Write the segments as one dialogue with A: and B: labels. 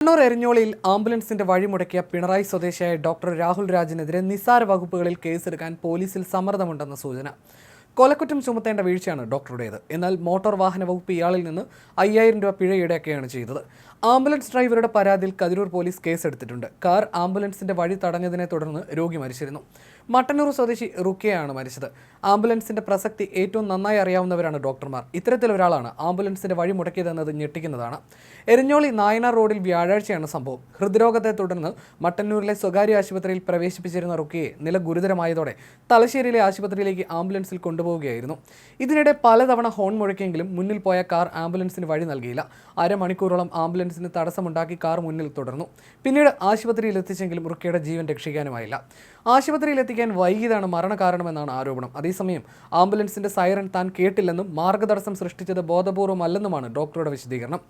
A: കണ്ണൂർ എരിഞ്ഞോളിയിൽ ആംബുലൻസിന്റെ വഴിമുടക്കിയ പിണറായി സ്വദേശിയായ ഡോക്ടർ രാഹുൽ രാജിനെതിരെ നിസാര വകുപ്പുകളിൽ കേസെടുക്കാൻ പോലീസിൽ സമ്മർദ്ദമുണ്ടെന്ന സൂചന. കൊലക്കുറ്റം ചുമത്തേണ്ട വീഴ്ചയാണ് ഡോക്ടറുടേത്. എന്നാൽ മോട്ടോർ വാഹന വകുപ്പ് ഇയാളിൽ നിന്ന് അയ്യായിരം രൂപ പിഴ ഈടാക്കുകയാണ് ചെയ്തത്. ആംബുലൻസ് ഡ്രൈവറുടെ പരാതിയിൽ കതിരൂർ പോലീസ് കേസെടുത്തിട്ടുണ്ട്. കാർ ആംബുലൻസിന്റെ വഴി തടഞ്ഞതിനെ തുടർന്ന് രോഗി മരിച്ചിരുന്നു. മട്ടന്നൂർ സ്വദേശി റുക്കിയാണ് മരിച്ചത്. ആംബുലൻസിന്റെ പ്രസക്തി ഏറ്റവും നന്നായി അറിയാവുന്നവരാണ് ഡോക്ടർമാർ. ഇത്തരത്തിലൊരാളാണ് ആംബുലൻസിന്റെ വഴി മുടക്കിയതെന്നത് ഞെട്ടിക്കുന്നതാണ്. എരിഞ്ഞോളി നായനാർ റോഡിൽ വ്യാഴാഴ്ചയാണ് സംഭവം. ഹൃദ്രോഗത്തെ തുടർന്ന് മട്ടന്നൂരിലെ സ്വകാര്യ ആശുപത്രിയിൽ പ്രവേശിപ്പിച്ചിരുന്ന റുക്കിയെ നില ഗുരുതരമായതോടെ തലശ്ശേരിയിലെ ആശുപത്രിയിലേക്ക് ആംബുലൻസിൽ കൊണ്ടുപോവുകയായിരുന്നു. ഇതിനിടെ പലതവണ ഹോൺ മുഴക്കിയെങ്കിലും മുന്നിൽ പോയ കാർ ആംബുലൻസിന് വഴി നൽകിയില്ല. അരമണിക്കൂറോളം ആംബുലൻസിന് തടസ്സമുണ്ടാക്കി കാർ മുന്നിൽ തുടർന്നു. പിന്നീട് ആശുപത്രിയിൽ എത്തിച്ചെങ്കിലും റുക്കിയുടെ ജീവൻ രക്ഷിക്കാനുമായില്ല. ആശുപത്രിയിൽ എത്തിക്കാൻ വൈകിയതാണ് മരണകാരണമെന്നാണ് ആരോപണം. അതേസമയം ആംബുലൻസിന്റെ സൈറൺ താൻ കേട്ടില്ലെന്നും മാർഗതടസ്സം സൃഷ്ടിച്ചത് ബോധപൂർവമല്ലെന്നുമാണ് ഡോക്ടറുടെ വിശദീകരണം.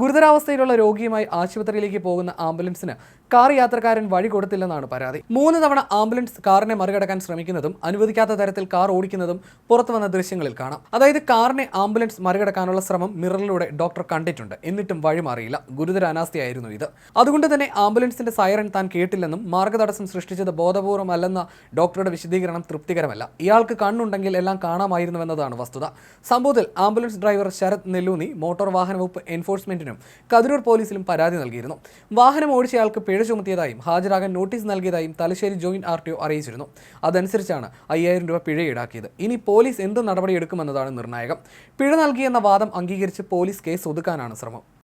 A: ഗുരുതരാവസ്ഥയിലുള്ള രോഗിയുമായി ആശുപത്രിയിലേക്ക് പോകുന്ന ആംബുലൻസിന് കാർ യാത്രക്കാരൻ വഴി കൊടുത്തില്ലെന്നാണ് പരാതി. മൂന്ന് തവണ ആംബുലൻസ് കാറിനെ മറികടക്കാൻ ശ്രമിക്കുന്നതും അനുവദിക്കാത്ത തരത്തിൽ കാർ ഓടിക്കുന്നതും പുറത്തു വന്ന ദൃശ്യങ്ങളിൽ കാണാം. അതായത് കാറിനെ ആംബുലൻസ് മറികടക്കാനുള്ള ശ്രമം മിററിലൂടെ ഡോക്ടർ കണ്ടിട്ടുണ്ട്. എന്നിട്ടും വഴിമാറിയില്ല ഗുരുതര അനാസ്ഥയായിരുന്നു ഇത്. അതുകൊണ്ട് തന്നെ ആംബുലൻസിന്റെ സൈറൻ താൻ കേട്ടില്ലെന്നും മാർഗതടസ്സം സൃഷ്ടിച്ചത് ബോധപൂർവമല്ലെന്ന ഡോക്ടറുടെ വിശദീകരണം തൃപ്തികരമല്ല. ഇയാൾക്ക് കണ്ണുണ്ടെങ്കിൽ എല്ലാം കാണാമായിരുന്നുവെന്നതാണ് വസ്തുത. സംഭവത്തിൽ ambulance driver Sarath Nelluni motor വാഹന വകുപ്പ് എൻഫോഴ്സ്മെന്റിനും കതിരൂർ പോലീസിലും പരാതി നൽകിയിരുന്നു. വാഹനം ഓടിച്ചയാൾക്ക് പിഴ ചുമത്തിയതായും ഹാജരാകാൻ നോട്ടീസ് നൽകിയതായും Thalassery joint R T O അറിയിച്ചിരുന്നു. അതനുസരിച്ചാണ് അയ്യായിരം രൂപ പിഴ ഈടാക്കിയത്. ഇനി എന്ത് നടപടിയെടുക്കുമെന്നതാണ് നിർണായകം. പിഴ നൽകിയെന്ന വാദം അംഗീകരിച്ച് പോലീസ് കേസ് ഒതുക്കാനാണ് ശ്രമം.